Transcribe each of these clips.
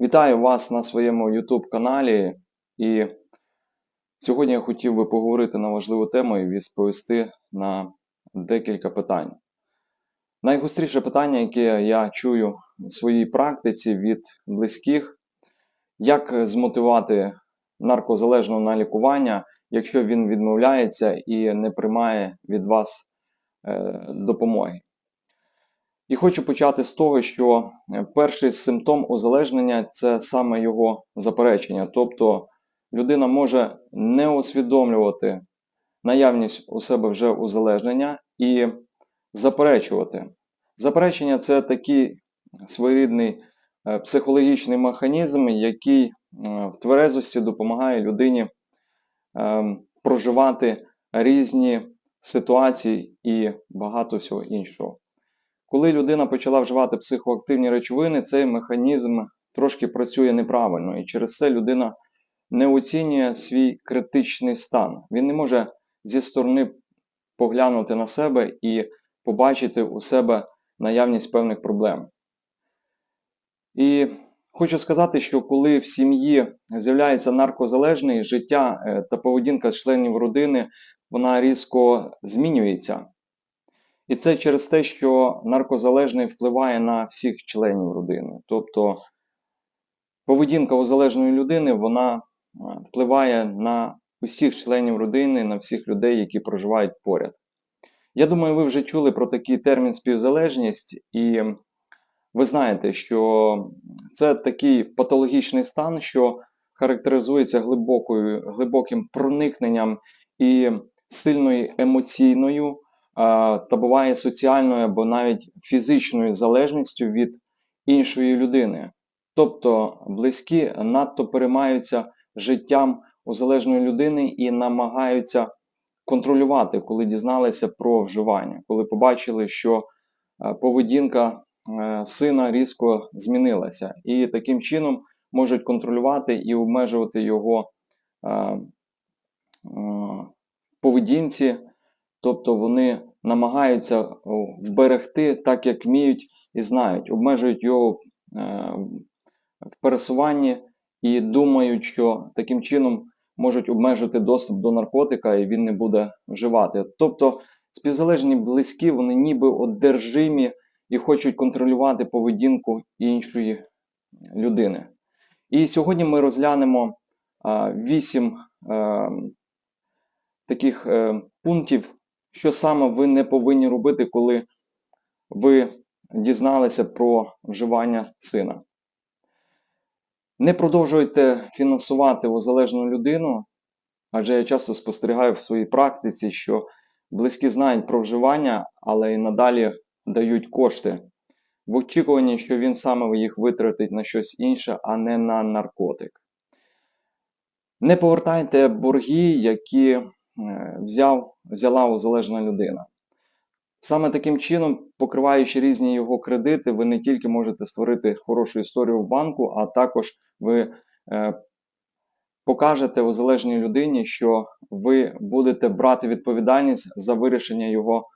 Вітаю вас на своєму YouTube каналі. І сьогодні я хотів би поговорити на важливу тему і відповісти на декілька питань. Найгостріше питання, яке я чую в своїй практиці від близьких, як змотивувати наркозалежного на лікування, якщо він відмовляється і не приймає від вас е, допомоги. І хочу почати з того, що е, перший симптом узалежнення це саме його заперечення. Тобто людина може не усвідомлювати наявність у себе вже узалежнення і заперечувати. Заперечення це такий своєрідний е, психологічний механізм, який е, в тверезості допомагає людині ем, проживати різні ситуації і багато всього іншого. Коли людина почала вживати психоактивні речовини, цей механізм трошки працює неправильно, і через це людина не оцінює свій критичний стан. Він не може зі сторони поглянути на себе і побачити у себе наявність певних проблем. І хочу сказати, що коли в сім'ї з'являється наркозалежний, життя е, та поведінка членів родини вона різко змінюється. І це через те, що наркозалежний впливає на всіх членів родини. Тобто поведінка узалежної людини вона впливає на усіх членів родини, на всіх людей, які проживають поряд. Я думаю, ви вже чули про такий термін співзалежність, і ви знаєте, що це такий патологічний стан, що характеризується глибокою, глибоким проникненням і сильною емоційною та буває соціальною або навіть фізичною залежністю від іншої людини. Тобто близькі надто переймаються життям узалежної людини і намагаються контролювати, коли дізналися про вживання, коли побачили, що поведінка е, сина різко змінилася, і таким чином можуть контролювати і обмежувати його поведінці. Тобто вони намагаються вберегти так, як вміють і знають, обмежують його е, в пересуванні і думають, що таким чином можуть обмежити доступ до наркотика і він не буде вживати. Тобто співзалежні близькі, вони ніби одержимі і хочуть контролювати поведінку іншої людини. І сьогодні ми розглянемо вісім е, таких е, пунктів що саме ви не повинні робити, коли ви дізналися про вживання сина. Не продовжуйте фінансувати узалежну людину, адже я часто спостерігаю в своїй практиці, що близькі знають про вживання, але і надалі дають кошти в очікуванні, що він саме їх витратить на щось інше, а не на наркотик. Не повертайте борги, які взяв, взяла узалежна людина. Саме таким чином, покриваючи різні його кредити, ви не тільки можете створити хорошу історію в банку, а також ви е, покажете узалежній людині, що ви будете брати відповідальність за вирішення його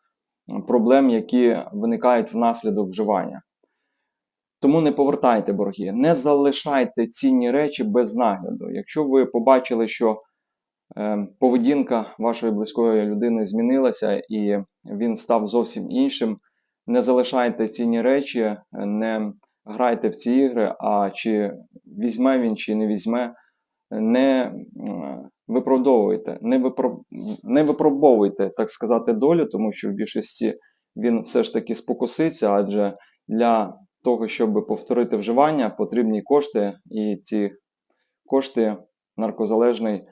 проблем, які виникають внаслідок вживання. Тому не повертайте борги, не залишайте цінні речі без нагляду. Якщо ви побачили, що поведінка вашої близької людини змінилася, і він став зовсім іншим. Не залишайте цінні речі, не грайте в ці ігри, а чи візьме він, чи не візьме, не виправдовуйте, не, випро... не випробовуйте, так сказати, долю, тому що в більшості він все ж таки спокуситься, адже для того, щоб повторити вживання, потрібні кошти, і ці кошти наркозалежний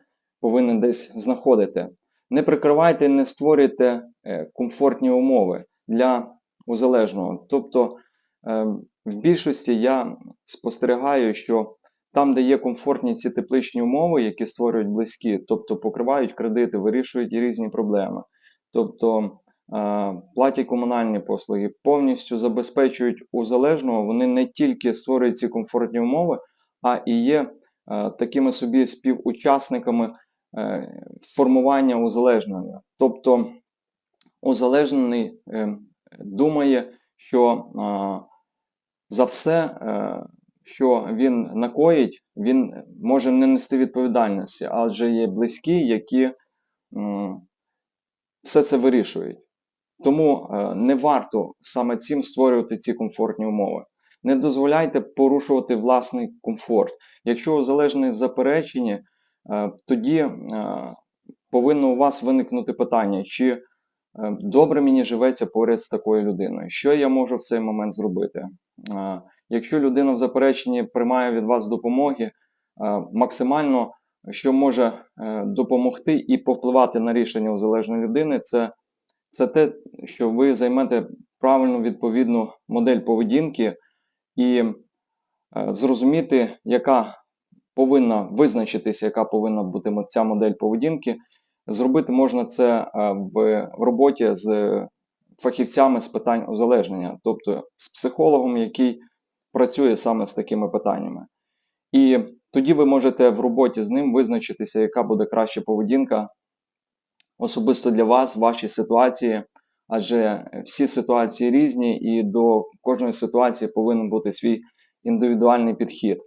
повинен десь знаходити. Не прикривайте, не створюйте е, комфортні умови для узалежного. Тобто, е, в більшості я спостерігаю, що там, де є комфортні ці тепличні умови, які створюють близькі, тобто покривають кредити, вирішують різні проблеми. Тобто е, платять комунальні послуги, повністю забезпечують узалежного, вони не тільки створюють ці комфортні умови, а і є такими собі співучасниками формування узалежнення. Тобто узалежнений е, думає, що за все, е, що він накоїть, він може не нести відповідальності, адже є близькі, які все це вирішують. Тому е, не варто саме цим створювати ці комфортні умови. Не дозволяйте порушувати власний комфорт. Якщо залежний в запереченні, е, тоді е, повинно у вас виникнути питання, чи е, добре мені живеться поряд з такою людиною. Що я можу в цей момент зробити? Е, Якщо людина в запереченні приймає від вас допомоги, е, максимально, що може е, допомогти і повпливати на рішення у залежної людини, це, це те, що ви займете правильну відповідну модель поведінки і е, зрозуміти, яка повинна визначитися, яка повинна бути ця модель поведінки. Зробити можна це е, в роботі з фахівцями з питань узалежнення, тобто з психологом, який працює саме з такими питаннями. І тоді ви можете в роботі з ним визначитися, яка буде краща поведінка особисто для вас, вашій ситуації, адже всі ситуації різні, і до кожної ситуації повинен бути свій індивідуальний підхід.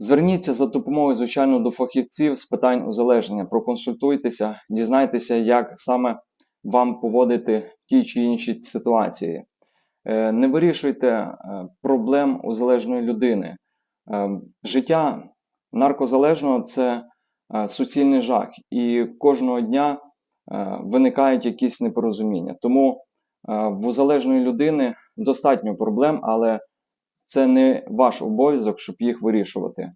Зверніться за допомогою, звичайно, до фахівців з питань узалежнення, проконсультуйтеся, дізнайтеся, як саме вам поводити в тій чи іншій ситуації. Е, Не вирішуйте е, проблем узалежної людини. Е, Життя наркозалежного це суцільний жах, і кожного дня виникають якісь непорозуміння. Тому в узалежної людини достатньо проблем, але це не ваш обов'язок, щоб їх вирішувати.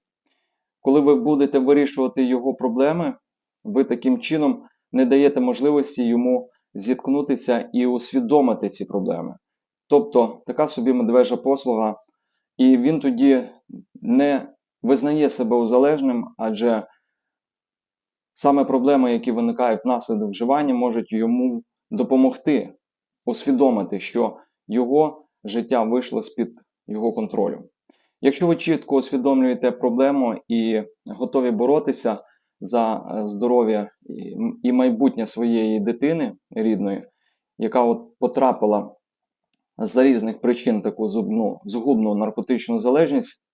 Коли ви будете вирішувати його проблеми, ви таким чином не даєте можливості йому зіткнутися і усвідомити ці проблеми. Тобто така собі медвежа послуга, і він тоді не визнає себе узалежним, адже саме проблеми, які виникають внаслідок вживання, можуть йому допомогти усвідомити, що його життя вийшло з-під його контролю. Якщо ви чітко усвідомлюєте проблему і готові боротися за е, здоров'я і майбутнє своєї дитини рідної, яка от потрапила за різних причин таку зубну, згубну наркотичну залежність,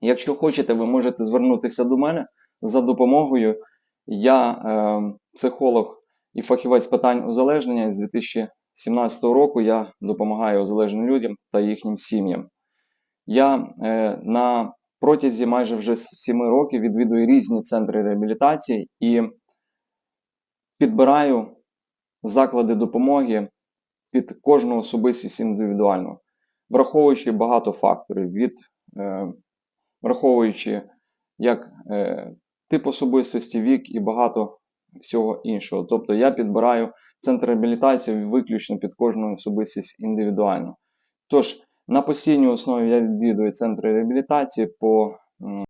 якщо хочете, ви можете звернутися до мене за допомогою. Я е, психолог і фахівець питань узалежнення з 2000 17-го року я допомагаю залежним людям та їхнім сім'ям. Я е, на протязі майже вже 7 років відвідую різні центри реабілітації і підбираю заклади допомоги під кожну особистість індивідуально, враховуючи багато факторів, від, е, враховуючи як е, тип особистості, вік і багато всього іншого. Тобто я підбираю центр реабілітації виключно під кожну особистість індивідуально. Тож, на постійній основі я відвідую центри реабілітації по